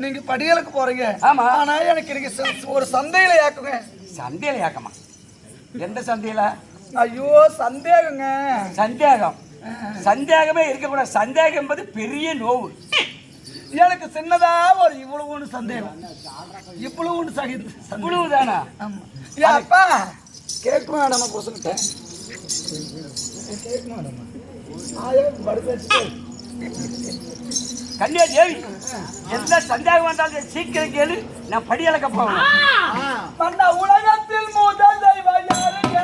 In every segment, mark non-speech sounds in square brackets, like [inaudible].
நீங்க படியலுக்கு போறீங்க. ஆமா. ஆனா எனக்கு ச- ஒரு சந்தையில ஏக்குங்க. சந்தேல யாக்கமா எந்த சந்தையில? ஐயோ சந்தேகங்க. சந்தேகம். சந்தேகமே இருக்கக்கூடாது. சந்தேகம் என்பது பெரிய நோவு. எனக்கு சின்னதா ஒரு இவ்வளவுன்னு சந்தேகம். இவ்வளவுன்னு சகிது இவ்வளவுதானா? ஆமா. ஏன் அப்பா. கேட்குமா நம்ம புருஷன்கிட்ட கேட்குமா நம்ம ஆயா படுத்து கன்னியா தேவி எந்த சந்தேகம் வந்தாலும் சீக்கிரம் கேளு. நான் படி அளக்க போவேன் உலகத்தில் முதல் தெய்வம் யாருங்க?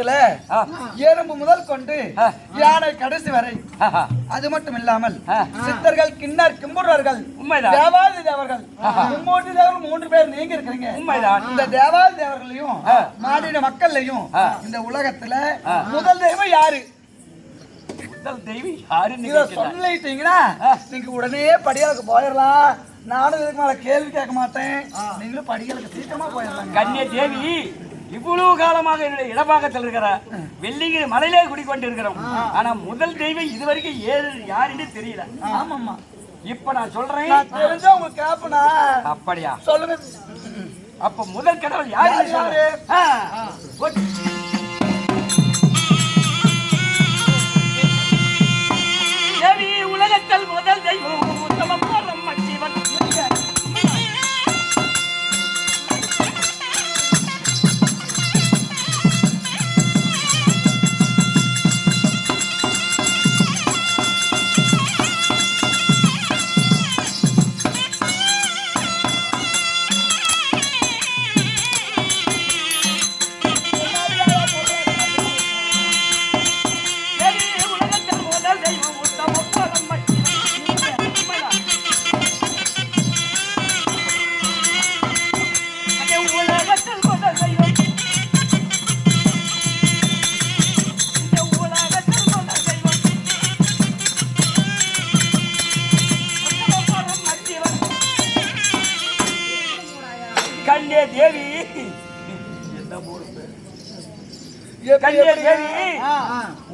உலகத்துல எறும்பு முதல் கொண்டு. யானை கடைசி வரை அது மட்டும் இல்லாமல். சித்தர்கள் கிண்ணர் கிம்புரர்கள் உண்மைதான் தேவாதி தேவர்கள் மும்மூர்த்தி தேவர்கள் மூன்று பேர் நீங்க இருக்கிறீங்க இந்த தேவாதி தேவர்களையும். மாநில மக்கள்லையும். இந்த உலகத்துல. முதல் தெய்வம் யாரு முதல் தெய்வி யாருன்னு. சொல்லிட்டீங்கன்னா. நீங்க உடனே படிகளுக்கு போயிடலாம் நானும் இதுக்கு மேல கேள்வி கேட்க மாட்டேன் நீங்களும் படிகளுக்கு சீக்கிரமா போயிடலாம் கன்னிய தேவி இவ்வளவு காலமாக என்னுடைய இடபாகத்தில் இருக்கிற வெள்ளிங்கிரி மலையிலே குடிக்கொண்டு இருக்கிறோம் ஆனா முதல் தெய்வம் இதுவரைக்கும் ஏறு யாருன்னு தெரியல. ஆமாம்மா. இப்ப நான் சொல்றேன். தெரிஞ்சா உங்களுக்கு அப்படியா? சொல்லுங்க. அப்ப முதல் கடவுள் யாரு?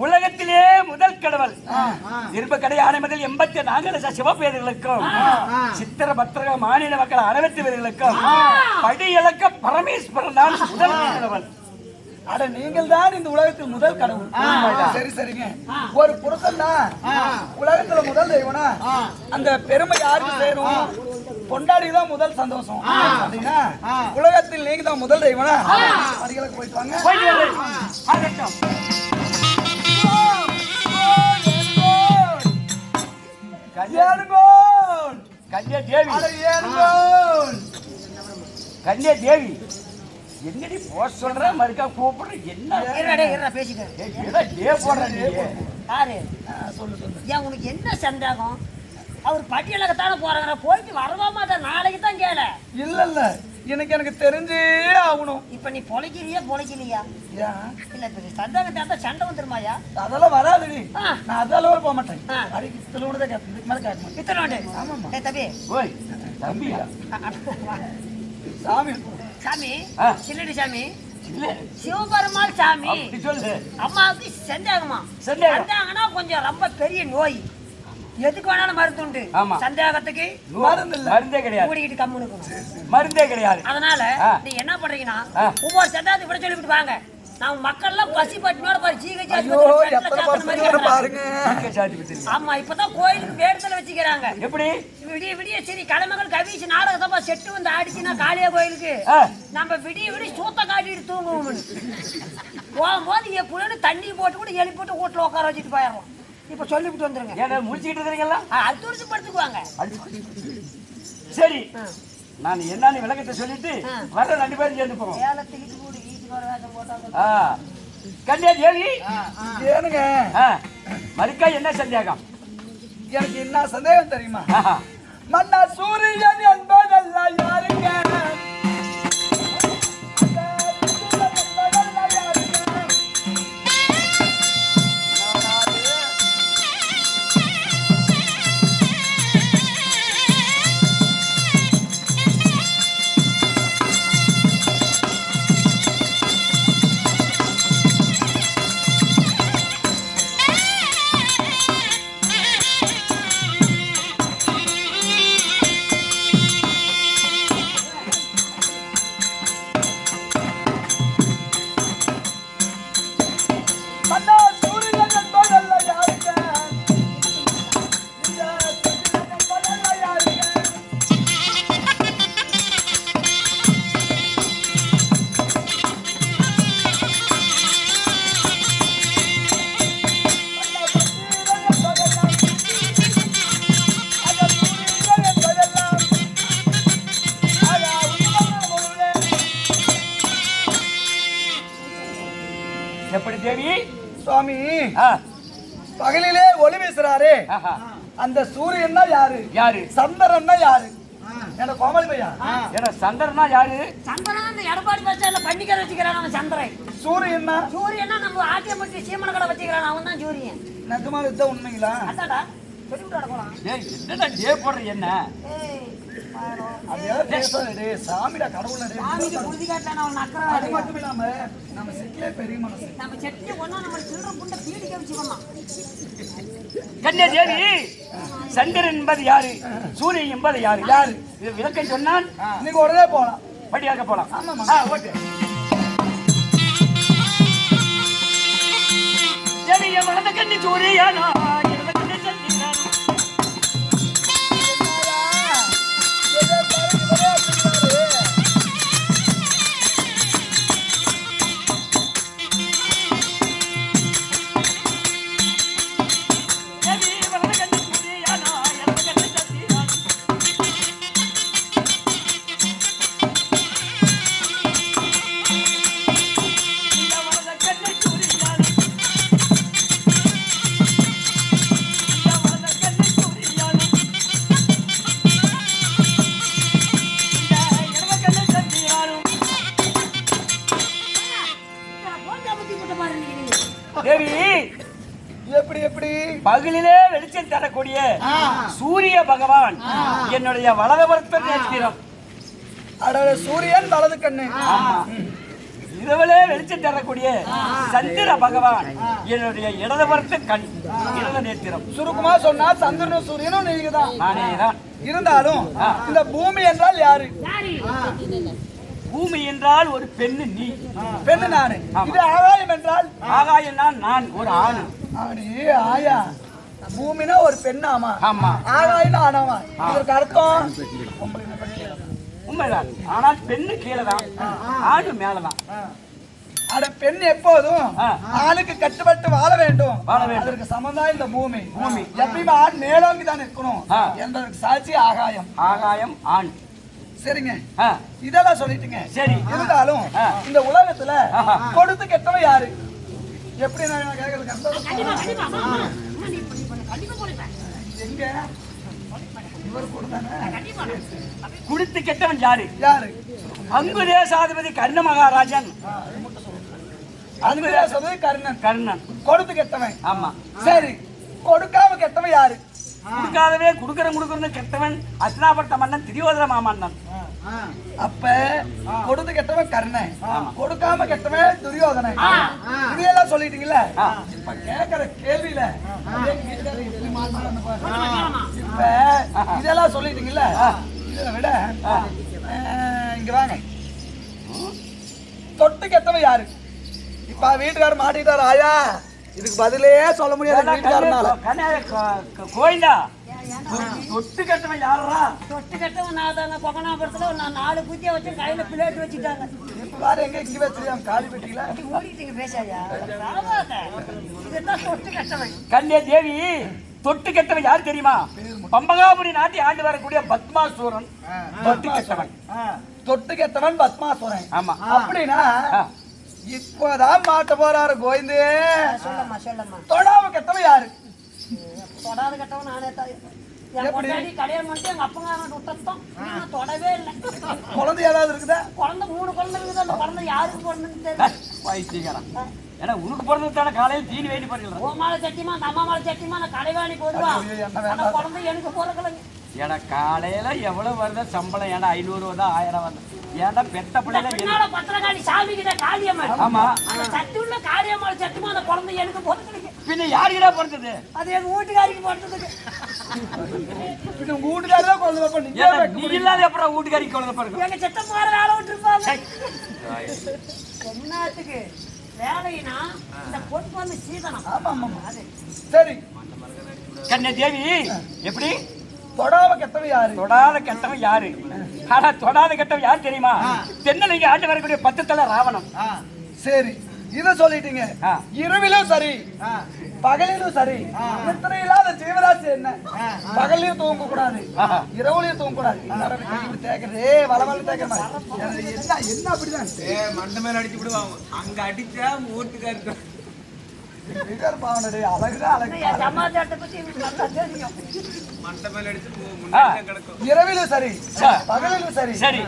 உலகத்திலே முதல் கடவுள். இரும்பு கடை ஆணைமதில் எண்பத்தி நான்கு சிவபேர்களுக்கும் சித்திர பத்திர மாநில மக்கள் அறுபத்தி பேர்களுக்கும் படி இழக்க பரமேஸ்வரன் தான் முதல் கடவுள். அட நீங்கள் தான் இந்த உலகத்தில் முதல் கடவுள். சரி சரிங்க. ஒரு புருஷன் தான் உலகத்துல முதல் தெய்வனா? அந்த பெருமை யாருக்கு சேரும்? பொண்டாடி தான் முதல் சந்தோஷம். உலகத்தில் நீங்க தான் முதல் தெய்வனா? போயிட்டு வாங்க. கன்னியா தேவி. என்னடி போக சொல்ற? மறுக்கா கூப்பிடுற? என்ன? பேசிட்டேன். போடுற நீ? யாரு? சொல்லு சொல்லு. ஏன் உனக்கு என்ன சந்தேகம்? அவர் பட்டியலுக்குத்தானே போறாங்க. போயிட்டு வரவா மாட்டேன் நாளைக்கு தான் கேள. இல்ல இல்ல எனக்கு எனக்கு தெரிஞ்சே ஆகணும். இப்ப நீ பொழைக்கிறியா பொழைக்கலையா? இல்ல இப்ப நீ சந்தேகம் தேர்ந்தா சண்டை வந்துருமாயா? அதெல்லாம் வராதுடி. ஆ. நான் அதெல்லாம் போக மாட்டேன். அடிக்கு சிலோடு தான் கேட்பேன். இதுக்கு மேல மாட்டேன். இத்தனை. ஏய் தம்பி. ஓய் தம்பியா? சாமி சாமி. சில்லடி சாமி சிவபெருமாள் சாமி அம்மாவுக்கு சந்தேகமா சந்தேகம். சந்தேகம்னா கொஞ்சம் ரொம்ப பெரிய நோய் எதுக்கு வேணாலும் மருந்து உண்டு. சந்தேகத்துக்கு மருந்து இல்ல. மருந்தே கிடையாது மூடிக்கிட்டு கம்முனுக்கணும் மருந்தே கிடையாது அதனால ஆ. நீ என்ன பண்றீங்கன்னா. ஒவ்வொரு சந்தாத்து விட சொல்லிவிட்டு வாங்க நம்ம மக்கள் எல்லாம் பசி பட்டினோட பாரு பசங்க பாருங்க. ஆமா இப்பதான் கோயிலுக்கு வேடத்துல வச்சுக்கிறாங்க. எப்படி? விடிய விடிய சரி கலைமகள் கவிச்சு நாடகத்தப்பா செட்டு வந்து ஆடிச்சுன்னா காளியா கோயிலுக்கு. நம்ம விடிய விடிய சூத்த காட்டிட்டு தூங்குவோம் போகும்போது எப்படின்னு தண்ணி போட்டு கூட எழுப்பி போட்டு வீட்டுல உட்கார வச்சுட்டு போயிடலாம் இப்ப சொல்லிவிட்டு வந்துருங்க. ஏன்னா முடிச்சுக்கிட்டு இருக்கிறீங்களா? அது துடிச்சு படுத்துக்குவாங்க. சரி. நான் என்னன்னு விளக்கத்தை சொல்லிட்டு வர ரெண்டு பேரும் சேர்ந்து போவோம். கன்யா தேவி ஏனுங்க. மறுக்கா என்ன சந்தேகம்? எனக்கு என்ன சந்தேகம் தெரியுமா. மன்னா சூரியன் தேவி சுவாமி ஆ. பகலிலே ஒளி வீசுறாரு. அந்த சூரியன்னா யாரு? யாரு? சந்திரன்னா யாரு? என்ன கோமலி பையா? ஏன்னா சந்திரனா யாரு? சந்திரன் அந்த எடப்பாடி பஸ்டாண்ட்ல பண்ணிக்கிற வச்சுக்கிறான் அவன் சந்திரன். சூரியன்னா? சூரியனா நம்ம ஆட்டியப்பட்டி சீமன கடை வச்சுக்கிறான் அவன் தான் சூரியன். நிஜமா இதுதான் உண்மைங்களா? அதாடா சொல்லிவிட்டு போலாம் ஏய் என்னடா டே போடுற என்ன? சாமிடா கடவுள அது மட்டும் இல்லாம நம்ம சிட்டிலே பெரிய மனசு. நம்ம நம்ம சில்லற புண்டை சந்திரன் என்பது யாரு? சூரியன் என்பது யாரு? யாரு? இது விளக்கம் சொன்னால் இன்னைக்கு உடனே போலாம். படியாக்க போலாம். ஆமாம்மா. ஓகே. தேவிய வலது கண்ணி சூரியனா? தேவி. எப்படி எப்படி? பகலிலே வெளிச்சம் தரக்கூடிய சூரிய பகவான் என்னுடைய வலதுபுறத்தை நேர்த்திரம் அட சூரியன் வலது கண்ணு. இரவிலே வெளிச்சம் தரக்கூடிய சந்திர பகவான் என்னுடைய இடதுபுறத்து கண் இடது நேத்திரம் சுருக்கமா சொன்னா சந்திரனும் சூரியனும் நீங்க தான். நானே தான். இருந்தாலும் இந்த பூமி என்றால் யாரு? யாரு? பூமி என்றால் ஒரு பெண்ணு நீ. பெண்ணு நானு. ஆமா. இது ஆகாயம் என்றால்? ஆகாயம் நான் நான் ஒரு ஆணு. ஆடி ஆயா. பூமினா ஒரு பெண்ணாமா? ஆமா. ஆகாயினா ஆனாமா இதற்கு அர்த்தம்? உண்மைதான். ஆனால் பெண்ணு கீழே தான். ஆணு மேலதான் அட பெண் எப்போதும் ஆ. ஆணுக்கு கட்டுப்பட்டு வாழ வேண்டும். அதற்கு சமந்தான் இந்த பூமி. பூமி. எப்பயுமே ஆண் மேலோங்கி தான் இருக்கணும். என்பதற்கு சாட்சி ஆகாயம். ஆகாயம் ஆண். சரிங்க. இதெல்லாம் சொல்லிட்டுங்க. சரி. இருந்தாலும். இந்த உலகத்துல ஆஹா. கொடுத்து கெட்டவன் யாரு? எப்படி நான் எங்க? இவர் கொடுத்தானே? கண்டிப்பா. குடித்து கெட்டவன் யாரு? யாரு? அங்கு தேசாதிபதி கர்ண மகாராஜன். அன்பு சொல்றது கர்ணன். கர்ணன். கொடுத்து கெட்டவன். ஆமா. சரி. கொடுக்காம கெட்டவன் யாரு? கொடுக்காதவே குடுக்கறன் குடுக்கறன்னு கெட்டவன் அஸ்னாபட்ட மன்னன் திரியோதர மாமன்னன். அப்ப கொடுத்து கெட்டவன் கர்ணன். கொடுக்காம கெட்டவன் துரியோதனன். இதையெல்லாம் சொல்லிட்டீங்கல்ல. இப்ப கேக்குற கேள்வியில. இப்ப இதெல்லாம் சொல்லிட்டீங்கல்ல? இதை விட இங்க வாங்க. தொட்டு கெட்டவன் யாரு? இப்ப வீட்டுக்காரர் மாட்டிட்டாரு ஆயா? இதுக்கு பதிலே சொல்ல முடியாது வீட்டுக்காரனால கோயிலா தொட்டு கட்டவன் யாரா தொட்டு கட்டவன் நான் கொகனாபுரத்துல நான் நாலு குத்தியை வச்சு கையில பிளேட் வச்சுட்டாங்க. இப்ப பாரு எங்க இங்க வச்சிருக்காங்க காலி பெட்டியில. ஓடிட்டீங்க பேசாயா. இதுதான் தொட்டு கட்டவன் கண்ணே தேவி தொட்டு கெட்டவன் யார் தெரியுமா? பம்பகாபுரி நாட்டை ஆண்டு வரக்கூடிய பத்மாசூரன் தொட்டு கெட்டவன் தொட்டு கெட்டவன் பத்மாசுரன். ஆமா. அப்படின்னா. இப்பதான் மாட்ட போறாரு கோயந்தே சொல்லம்மா சொல்லம்மா. தொடாம கெட்டவன் யாரு? தொடாத கட்டவன் நானே தான் என்? பொண்டாட்டி கல்யாணம் பண்ணிட்டு எங்க அப்பங்காரன் விட்டத்தான் நான் தொடவே இல்லை. குழந்தை ஏதாவது இருக்குதா? குழந்தை மூணு குழந்தை இருக்குது. அந்த குழந்தை யாருக்கு பிறந்ததுன்னு தெரியல. ஏன்னா உனக்கு பிறந்தது தானே காலையில் தீனி வேண்டி பண்ணிடுறான் ஓ மாலை சட்டியமா அந்த அம்மா மாலை சட்டியமா அந்த கலைவாணி போடுவான் குழந்தை எனக்கு பிறக்கலைங்க ஏன்னா காலையில எவ்வளவு வருது சம்பளம்? ஏன்னா ஐநூறு வருதா ஆயிரம் வருது ஏன்னா பெத்த பிள்ளைல பத்திரகாளி சாமி கிட்ட காளியம்மன் ஆமா. அந்த சட்டி உள்ள காளியம்மாள் சட்டுமா அந்த குழந்தை எனக்கு பிறக்கலைங்க பின்ன யாருக்கிட்ட பிறந்தது அது எங்க வீட்டுக்காரிக்கு பிறந்ததுக்கு இது உங்க குழந்தை நீ இல்லாத அப்புறம் வீட்டுக்காரிக்கு குழந்தை பிறகு எங்க சித்தப்பார வேலை விட்டுருப்பாங்க என்னத்துக்கு வேலைனா இந்த பொண்ணு வந்து சீதனம். ஆமா ஆமா. அது. சரி. கண்ணே தேவி எப்படி? தொடாம கெட்டவன் யாரு? தொடாத கெட்டவன் யாரு? ஆனா தொடாத கெட்டவன் யார் தெரியுமா? தென்னலைங்க ஆண்டு வரக்கூடிய பத்து தலை ராவணம் சரி. இத சொல்லிட்டீங்க. இரவிலும் சரி பகலிலும் சரி நித்திரை இல்லாத ஜீவராசி என்ன? பகல்லையும் தூங்க கூடாது. இரவுலயும் தூங்க கூடாது என்னடா இப்படி இப்படி தேய்க்கிறது வள வள தேய்க்கிற மாதிரி எனக்கு என்ன என்ன அப்படிதான்? ஏ மண்டை மேல அடிச்சு விடுவாங்க. அங்க அடிச்சா வீட்டுக்காருக்கு வீட்டுக்காரர் இரவிலும் சரி சரி. பகலிலும் சரி. சரி.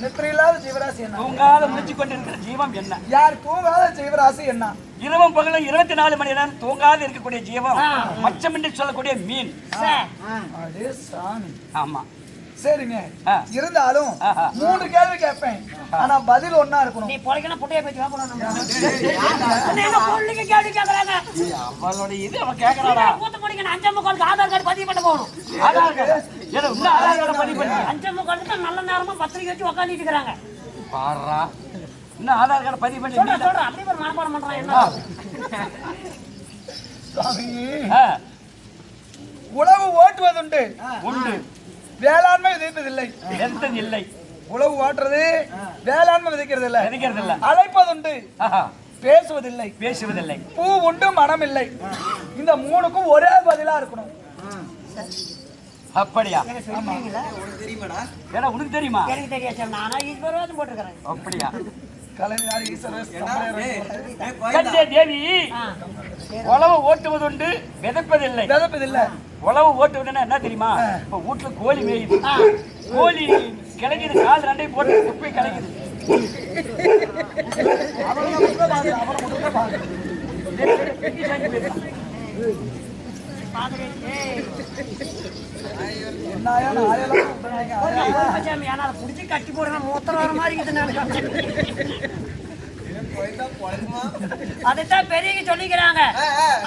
நித்திரை இல்லாத ஜீவராசி என்ன? தூங்காத முடிச்சு கொண்டிருக்கிற ஜீவம் என்ன? யார் தூங்காத ஜீவராசி என்ன? இரவும் பகலும் இருபத்தி நாலு மணி நேரம் தூங்காது இருக்கக்கூடிய ஜீவம் மச்சம் என்று சொல்லக்கூடிய மீன். சார் அடே சாமி. ஆமா. சரிங்க. இருந்தாலும். மூணு கேள்வி கேட்பேன். ஆனா பதில் ஒண்ணா இருக்கணும். நீ பொழைக்கணும் புட்டைய எங்க பொண்ணுக்கு கேள்வி கேட்கறாங்க அவளோட இது அவன் கேட்கறாடா கூத்த முடிக்க அஞ்சு முக்காலுக்கு ஆதார் கார்டு பதிவு பண்ண போகணும். ஆதார் கார்டு? ஆதார் கார்டு பதிவு பண்ணி. அஞ்சு முக்காலுக்கு நல்ல நேரமா பத்திரிக்கை வச்சு உக்காந்துட்டு இருக்கிறாங்க. பாடுறா. இன்னும் ஆதார் கார்டு பதிவு பண்ணி சொல்ற சொல்ற. அப்படியே ஒரு மனப்பாடம் பண்றான் என்ன? [laughs] உழவு ஓட்டுவதுண்டு. உண்டு. வேளாண்மை விதைப்பதில்லை. எந்தது இல்லை உழவு ஓட்டுறது வேளாண்மை விதைக்கிறது இல்லை விதைக்கிறது இல்ல அழைப்பதுண்டு ஆஹா, பேசுவதில்லை. பேசுவதில்லை. பூ உண்டு மனம் இல்லை இந்த மூணுக்கும் ஒரே பதிலா இருக்கணும். அப்படியா? தெரியுமாடா ஏன்னா உனக்கு தெரியுமா? எனக்கு தெரியாது நானா போட்டிருக்கிறேன். அப்படியா? கண்டே தேவி உழவு ஓட்டுவதுண்டு விதைப்பதில்லை. விதைப்பதில்லை. உழவு ஓட்டுவதுன்னா என்ன தெரியுமா? இப்ப வீட்டுல கோழி மேயுது. கோழி கிளங்குது கால் ரெண்டை போட்டு குப்பை கிளங்குது அதை புடிச்சு கட்டி போடுங்க மூத்திரம் வர மாதிரி இருக்குது அதைத்தான் பெரியவங்க சொல்லிக்கிறாங்க.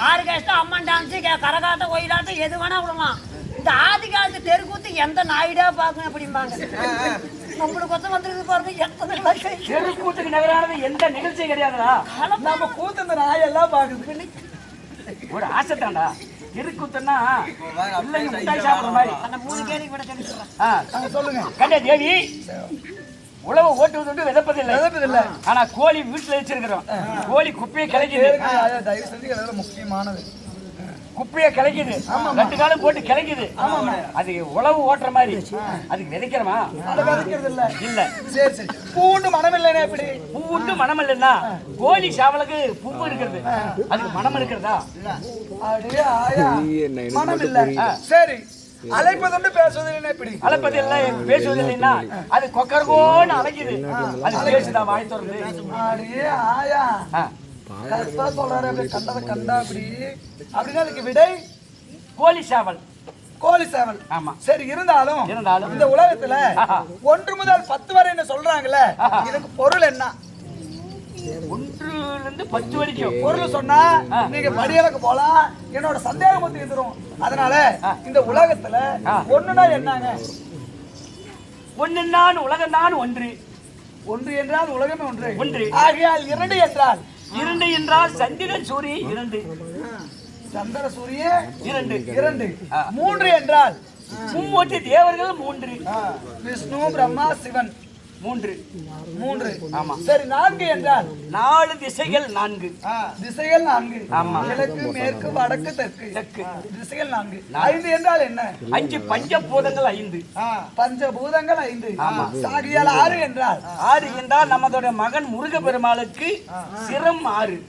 ஆறு கஷ்டம் அம்மன் டான்ஸ் கரகாட்டம் ஒயிலாட்டம் எது வேணா விடலாம். இந்த ஆதி காலத்து தெருக்கூத்து எந்த நாயுடா பார்க்கணும் அப்படிம்பாங்க. நம்மளுக்கு கொத்த வந்துருக்கு பாருங்க எத்தனை லட்சம் தெருக்கூத்துக்கு நகரானது எந்த நிகழ்ச்சியும் கிடையாதுடா. நம்ம கூத்து இந்த நாயெல்லாம் பாக்குது ஒரு ஆசை தான்டா. தெருக்கூத்துன்னா பிள்ளைங்க மிட்டாய் சாப்பிடுற மாதிரி. அந்த மூணு கேள்வி ஆ, சொல்லுங்க. கண்டே தேவி. உழவு ஓட்டுவதுண்டு விதைப்பதில்லை. விதைப்பதில்லை. ஆனா கோழி வீட்டுல வச்சிருக்கிறோம். கோழி குப்பையை கிளக்குது தயவு செஞ்சு முக்கியமானது. குப்பையை கிளக்குது ரெண்டு காலம் போட்டு கிளக்குது அது உழவு ஓட்டுற மாதிரி. அதுக்கு விதைக்கிறோமா? அதை விதைக்கிறது இல்ல. இல்ல சரி சரி. பூண்டு மனம் இல்லைன்னா எப்படி? பூ உண்டு மனம் இல்லைன்னா கோழி சாவலுக்கு பூ இருக்கிறது. அதுக்கு மனம் இருக்கிறதா? மனம் இல்ல சரி. அழைப்பதுண்டு பேசுவதில்லை எப்படி அழைப்பது இல்லை பேசுவது இல்லைன்னா அது கொக்கரகோன்னு அழைக்குது அது பேசுதா வாய் திறந்து? ஆயா. ஆ, கரெக்டா சொல்றாரு அப்படி கண்டதை கண்டா அப்படி. அப்படின்னா அதுக்கு விடை? கோழி சாவல். கோழி சேவல். ஆமா. சரி இருந்தாலும் இருந்தாலும். இந்த உலகத்துல. ஒன்று முதல் பத்து வரை என்ன சொல்றாங்கல்ல? இதுக்கு பொருள் என்ன? ஒன்றுல இருந்து பத்து வரைக்கும். பொருள் சொன்னா நீங்க படியலுக்கு போலாம் என்னோட சந்தேகம் வந்து எதிரும். அதனால இந்த உலகத்துல ஒண்ணுனா என்னங்க? உலகம் தான் ஒன்று. ஒன்று என்றால் உலகமே ஒன்று. ஒன்று. ஆகையால் இரண்டு என்றால்? இரண்டு என்றால் சந்திரன் சூரியன் இரண்டு. சந்திர சூரியன் இரண்டு. இரண்டு. மூன்று என்றால்? மும்மூர்த்தி தேவர்கள் மூன்று. விஷ்ணு பிரம்மா சிவன். மூன்று. மூன்று. ஆமா. சரி நான்கு என்றால் நாலு திசைகள் நான்கு. திசைகள் நான்கு. ஆமா. கிழக்கு மேற்கு வடக்கு தெற்கு. தெற்கு. திசைகள் நான்கு. ஐந்து என்றால் என்ன? அஞ்சு பஞ்சபூதங்கள் ஐந்து. ஆ, பஞ்சபூதங்கள் ஐந்து. சாகியால் ஆறு என்றால்? ஆறு என்றால் நமதோட மகன் முருக பெருமாளுக்கு சிரம் ஆறு.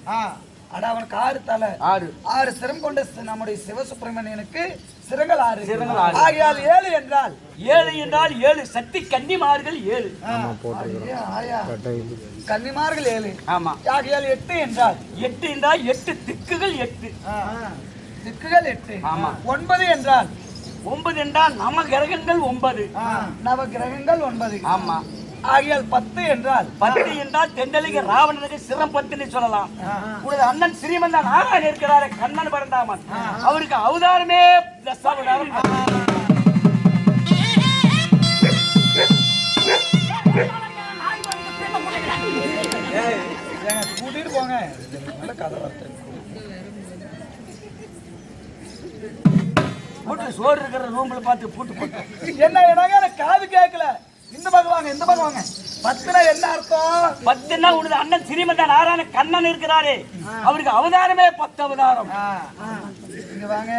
அட அவனுக்கு ஆறு தலை. ஆறு. ஆறு சிரம் கொண்ட நம்முடைய சிவசுப்பிரமணியனுக்கு சிரங்கள் ஆறு. சிரங்கள் ஆறு. ஆகையால் ஏழு என்றால்? ஏழு என்றால் ஏழு. சக்தி கன்னிமார்கள் ஏழு. கன்னிமார்கள் ஏழு. ஆமா. ஆகையால் எட்டு என்றால்? எட்டு என்றால் எட்டு திக்குகள் எட்டு. ஆ, திக்குகள் எட்டு. ஆமா. ஒன்பது என்றால்? ஒன்பது என்றால் நம கிரகங்கள் ஒன்பது. ஆ, நவ கிரகங்கள் ஒன்பது. ஆமா. ஆகையால் பத்து என்றால் பத்து என்றால் தெண்டலிக ராவணனுக்கு சிரம் பத்துன்னு சொல்லலாம். உனது அண்ணன் ஸ்ரீமந்தன் நாராயணன் இருக்கிறாரு கண்ணன் பரந்தாமன் அவருக்கு அவதாரமே தசாவதாரம் கூட்டிட்டு போங்க. கதை வார்த்தை. போட்டு சோறு இருக்கிற ரூம்ல பார்த்து பூட்டு போட்டு. என்ன எனக்கு காது கேட்கல. இந்த பக்கம் வாங்க இந்த பக்கம் வாங்க. பத்துனா என்ன அர்த்தம்? பத்துன்னா உனது அண்ணன் ஸ்ரீமந்தன் நாராயண கண்ணன் இருக்கிறாரே. அவருக்கு அவதாரமே பத்து அவதாரம். இங்க வாங்க?